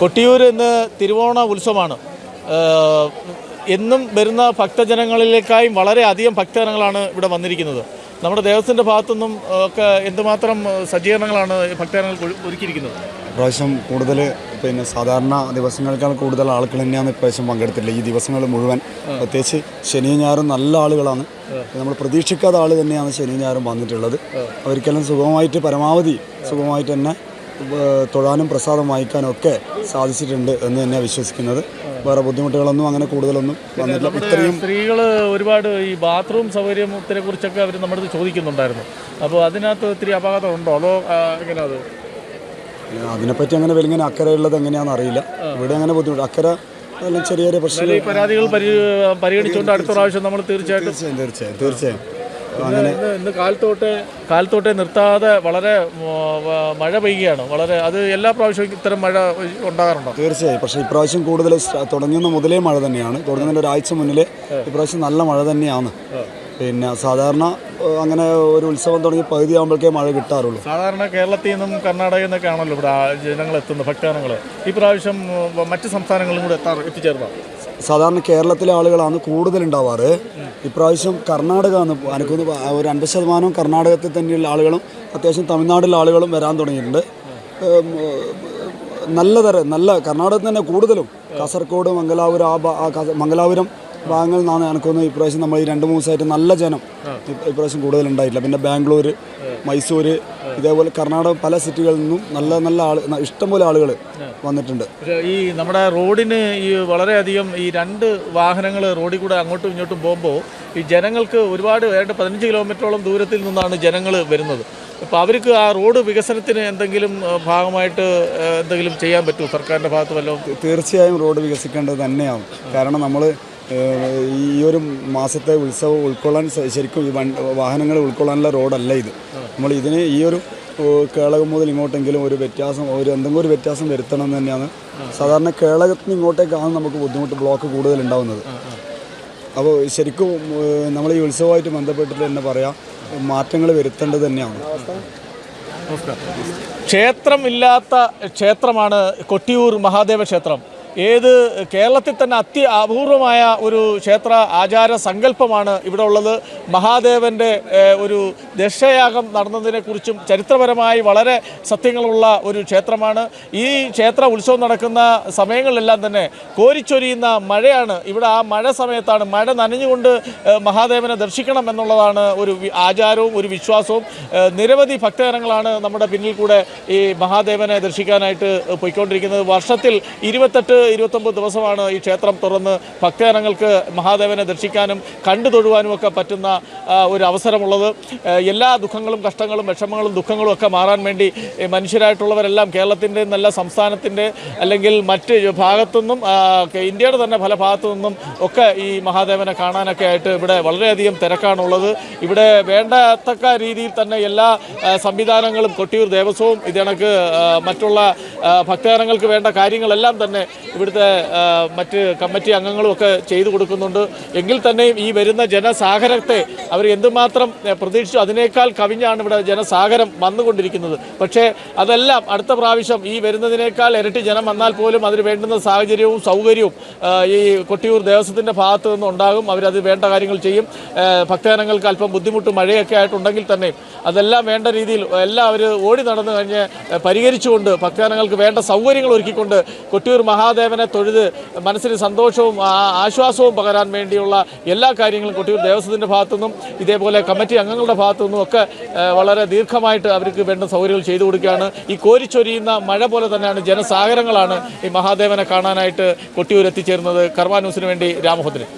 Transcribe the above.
കൊട്ടിയൂർ ഇന്ന് തിരുവോണ ഉത്സവമാണ്. എന്നും വരുന്ന ഭക്തജനങ്ങളിലേക്കായും വളരെ അധികം ഭക്തജനങ്ങളാണ് ഇവിടെ വന്നിരിക്കുന്നത്. നമ്മുടെ ദേവസ്വത്തിന്റെ ഭാഗത്തുനിന്നും ഒക്കെ എന്തുമാത്രം സജ്ജീകരണങ്ങളാണ് ഭക്തജനങ്ങൾ ഒരുക്കിയിരിക്കുന്നത്? ഇപ്രാവശ്യം കൂടുതൽ പിന്നെ സാധാരണ ദിവസങ്ങളേക്കാൾ കൂടുതൽ ആളുകൾ തന്നെയാണ് ഇപ്രാവശ്യം പങ്കെടുത്തില്ല ഈ ദിവസങ്ങൾ മുഴുവൻ പ്രത്യേകിച്ച് ശനിയും ഞായറും നല്ല ആളുകളാണ്. നമ്മൾ പ്രതീക്ഷിക്കാത്ത ആൾ തന്നെയാണ് ശനിയും ഞായറും വന്നിട്ടുള്ളത്. ഒരിക്കലും സുഖമായിട്ട് പരമാവധി സുഖമായിട്ട് തന്നെ തൊഴാനും പ്രസാദം വായിക്കാനും ഒക്കെ സാധിച്ചിട്ടുണ്ട് എന്ന് തന്നെ വിശ്വസിക്കുന്നത്. വേറെ ബുദ്ധിമുട്ടുകളൊന്നും അങ്ങനെ കൂടുതലൊന്നും വന്നിട്ടില്ല. ഇത്രയും സ്ത്രീകൾ ഒരുപാട് ഈ ബാത്റൂം സൗകര്യത്തിനെ കുറിച്ചൊക്കെ അവർ നമ്മുടെ അടുത്ത് ചോദിക്കുന്നുണ്ടായിരുന്നു. അപ്പോൾ അതിനകത്ത് ഒത്തിരി അപകടം ഉണ്ടോ? അതോ എങ്ങനെയാ അത്? അതിനെപ്പറ്റി അങ്ങനെ വലിയ അക്കരയുള്ളത് എങ്ങനെയാണെന്ന് അറിയില്ല. ഇവിടെ അങ്ങനെ ബുദ്ധിമുട്ട് അക്കര ചെറിയ ചെറിയ പ്രശ്നങ്ങൾ പരാതികൾ പരിഗണിച്ചുകൊണ്ട് അടുത്ത പ്രാവശ്യം നമ്മൾ തീർച്ചയായിട്ടും തീർച്ചയായും തീർച്ചയായും തീർച്ചയായും. അങ്ങനെ ഇന്ന് കാലത്തോട്ടെ കാലത്തോട്ടെ നിർത്താതെ വളരെ മഴ പെയ്യുകയാണ്. വളരെ അത് എല്ലാ പ്രാവശ്യവും ഇത്തരം മഴ ഉണ്ടാകാറുണ്ടോ? തീർച്ചയായും. പക്ഷേ ഇപ്രാവശ്യം കൂടുതൽ തുടങ്ങുന്ന മുതലേ മഴ തന്നെയാണ്. തുടങ്ങുന്നതിന്റെ ഒരാഴ്ച മുന്നിൽ ഇപ്രാവശ്യം നല്ല മഴ തന്നെയാണ്. പിന്നെ സാധാരണ അങ്ങനെ ഒരു ഉത്സവം തുടങ്ങി പകുതി ആകുമ്പോഴേക്കേ മഴ കിട്ടാറുള്ളൂ. സാധാരണ കേരളത്തിൽ നിന്നും കർണാടകയിൽ നിന്നൊക്കെ ആണല്ലോ ഇവിടെ ജനങ്ങൾ എത്തുന്നത് ഭക്തജനങ്ങൾ. ഈ പ്രാവശ്യം മറ്റ് സംസ്ഥാനങ്ങളിലും കൂടെ എത്താറ് എത്തിച്ചേർന്നോ? സാധാരണ കേരളത്തിലെ ആളുകളാണ് കൂടുതലുണ്ടാവാറ്. ഇപ്രാവശ്യം കർണാടക എന്ന് എനിക്കൊന്ന് ഒരു അൻപത് ശതമാനം കർണാടകത്തിൽ തന്നെയുള്ള ആളുകളും അത്യാവശ്യം തമിഴ്നാട്ടിലെ ആളുകളും വരാൻ തുടങ്ങിയിട്ടുണ്ട്. നല്ല തരം നല്ല കർണാടകത്തിൽ തന്നെ കൂടുതലും. കാസർഗോഡ് മംഗലാപുരം ആ മംഗലാപുരം ഭാഗങ്ങളിൽ നിന്നാണ് എനിക്കൊന്ന് ഇപ്രാവശ്യം നമ്മൾ ഈ രണ്ട് മൂന്ന് ദിവസമായിട്ട് നല്ല ജനം ഇപ്രാവശ്യം കൂടുതലുണ്ടായിട്ടില്ല. പിന്നെ ബാംഗ്ലൂർ മൈസൂർ ഇതേപോലെ കർണാടക പല സിറ്റികളിൽ നിന്നും നല്ല നല്ല ആൾ ഇഷ്ടംപോലെ ആളുകൾ വന്നിട്ടുണ്ട്. ഈ നമ്മുടെ റോഡിന് ഈ വളരെയധികം ഈ രണ്ട് വാഹനങ്ങൾ റോഡിൽ കൂടെ അങ്ങോട്ടും ഇങ്ങോട്ടും പോകുമ്പോൾ ഈ ജനങ്ങൾക്ക് ഒരുപാട് ഏതാണ്ട് പതിനഞ്ച് കിലോമീറ്ററോളം ദൂരത്തിൽ നിന്നാണ് ജനങ്ങൾ വരുന്നത്. അപ്പോൾ അവർക്ക് ആ റോഡ് വികസനത്തിന് എന്തെങ്കിലും ഭാഗമായിട്ട് എന്തെങ്കിലും ചെയ്യാൻ പറ്റുമോ? സർക്കാരിന്റെ ഭാഗത്ത് വല്ലതും? തീർച്ചയായും റോഡ് വികസിക്കേണ്ടത് തന്നെയാവും. കാരണം നമ്മൾ ഈ ഒരു മാസത്തെ ഉത്സവം ഉൾക്കൊള്ളാൻ ശരിക്കും ഈ വാഹനങ്ങൾ ഉൾക്കൊള്ളാനുള്ള റോഡല്ല ഇത്. നമ്മൾ ഇതിന് ഈ ഒരു കേളകം മുതൽ ഇങ്ങോട്ടെങ്കിലും ഒരു വ്യത്യാസം ഒരു എന്തെങ്കിലും ഒരു വ്യത്യാസം വരുത്തണം എന്ന് തന്നെയാണ്. സാധാരണ കേളകത്തിന് ഇങ്ങോട്ടേക്കാണ് നമുക്ക് ബുദ്ധിമുട്ട് ബ്ലോക്ക് കൂടുതൽ ഉണ്ടാവുന്നത്. അപ്പോൾ ശരിക്കും നമ്മൾ ഈ ഉത്സവമായിട്ട് ബന്ധപ്പെട്ടിട്ട് തന്നെ പറയാം മാറ്റങ്ങൾ വരുത്തേണ്ടത് തന്നെയാണ്. ക്ഷേത്രം ഇല്ലാത്ത ക്ഷേത്രമാണ് കൊട്ടിയൂർ മഹാദേവ ക്ഷേത്രം. ഏത് കേരളത്തിൽ തന്നെ അത്യ അപൂർവമായ ഒരു ക്ഷേത്ര ആചാര സങ്കല്പമാണ് ഇവിടെ ഉള്ളത്. മഹാദേവന്റെ ഒരു ദശയാഗം നടന്നതിനെക്കുറിച്ചും ചരിത്രപരമായി വളരെ സത്യങ്ങളുള്ള ഒരു ക്ഷേത്രമാണ്. ഈ ക്ഷേത്ര ഉത്സവം നടക്കുന്ന സമയങ്ങളിലെല്ലാം തന്നെ കോരിച്ചൊരിയുന്ന മഴയാണ്. ഇവിടെ ആ മഴ സമയത്താണ് മഴ നനഞ്ഞുകൊണ്ട് മഹാദേവനെ ദർശിക്കണം എന്നുള്ളതാണ് ഒരു ആചാരവും ഒരു വിശ്വാസവും. നിരവധി ഭക്തജനങ്ങളാണ് നമ്മുടെ പിന്നിൽ കൂടെ ഈ മഹാദേവനെ ദർശിക്കാനായിട്ട് പോയിക്കൊണ്ടിരിക്കുന്നത്. വർഷത്തിൽ ഇരുപത്തെട്ട് ഇരുപത്തൊമ്പത് ദിവസമാണ് ഈ ക്ഷേത്രം തുറന്ന് ഭക്തജനങ്ങൾക്ക് മഹാദേവനെ ദർശിക്കാനും കണ്ടു തൊഴുവാനും ഒക്കെ പറ്റുന്ന ഒരു അവസരമുള്ളത്. എല്ലാ ദുഃഖങ്ങളും കഷ്ടങ്ങളും വിഷമങ്ങളും ദുഃഖങ്ങളും ഒക്കെ മാറാൻ വേണ്ടി മനുഷ്യരായിട്ടുള്ളവരെല്ലാം കേരളത്തിന്റെ നല്ല സംസ്ഥാനത്തിന്റെ അല്ലെങ്കിൽ മറ്റ് ഭാഗത്തുനിന്നും ഇന്ത്യയുടെ തന്നെ പല ഭാഗത്തു നിന്നും ഒക്കെ ഈ മഹാദേവനെ കാണാനൊക്കെ ആയിട്ട് ഇവിടെ വളരെയധികം തിരക്കാണുള്ളത്. ഇവിടെ വേണ്ടത്തക്ക രീതിയിൽ തന്നെ എല്ലാ സംവിധാനങ്ങളും കൊട്ടിയൂർ ദേവസ്വവും ഇതിനക്ക് മറ്റുള്ള ഭക്തജനങ്ങൾക്ക് വേണ്ട കാര്യങ്ങളെല്ലാം തന്നെ ഇവിടുത്തെ മറ്റ് കമ്മിറ്റി അംഗങ്ങളുമൊക്കെ ചെയ്തു കൊടുക്കുന്നുണ്ട്. എങ്കിൽ തന്നെയും ഈ വരുന്ന ജനസാഗരത്തെ അവർ എന്തുമാത്രം പ്രതീക്ഷിച്ചു അതിനേക്കാൾ കവിഞ്ഞാണ് ഇവിടെ ജനസാഗരം വന്നുകൊണ്ടിരിക്കുന്നത്. പക്ഷേ അതെല്ലാം അടുത്ത പ്രാവശ്യം ഈ വരുന്നതിനേക്കാൾ ഇരട്ടി ജനം വന്നാൽ പോലും അതിന് വേണ്ടുന്ന സാഹചര്യവും സൗകര്യവും ഈ കൊട്ടിയൂർ ദേവസ്വത്തിന്റെ ഭാഗത്തു നിന്നുണ്ടാകും അവരത് വേണ്ട കാര്യങ്ങൾ ചെയ്യും. ഭക്തജനങ്ങൾക്ക് അല്പം ബുദ്ധിമുട്ട് മഴയൊക്കെ ആയിട്ടുണ്ടെങ്കിൽ തന്നെ അതെല്ലാം വേണ്ട രീതിയിൽ എല്ലാം അവർ ഓടി നടന്നു കഴിഞ്ഞ് പരിഹരിച്ചുകൊണ്ട് ഭക്തജനങ്ങൾക്ക് വേണ്ട സൗകര്യങ്ങൾ ഒരുക്കിക്കൊണ്ട് കൊട്ടിയൂർ മഹാദേവനെ തൊഴുത് മനസ്സിന് സന്തോഷവും ആശ്വാസവും പകരാൻ വേണ്ടിയുള്ള എല്ലാ കാര്യങ്ങളും കൊട്ടിയൂർ ദേവസ്വത്തിന്റെ ഭാഗത്തുനിന്നും ഇതേപോലെ കമ്മിറ്റി അംഗങ്ങളുടെ ഭാഗത്തുനിന്നും ഒക്കെ വളരെ ദീർഘമായിട്ട് അവർക്ക് വേണ്ട സൗകര്യങ്ങൾ ചെയ്തു കൊടുക്കുകയാണ്. ഈ കോരിച്ചൊരിയുന്ന മഴ പോലെ തന്നെയാണ് ജനസാഗരങ്ങളാണ് ഈ മഹാദേവനെ കാണാനായിട്ട് കൊട്ടിയൂർ എത്തിച്ചേരുന്നത്. വേണ്ടി രാമഭദ്രൻ.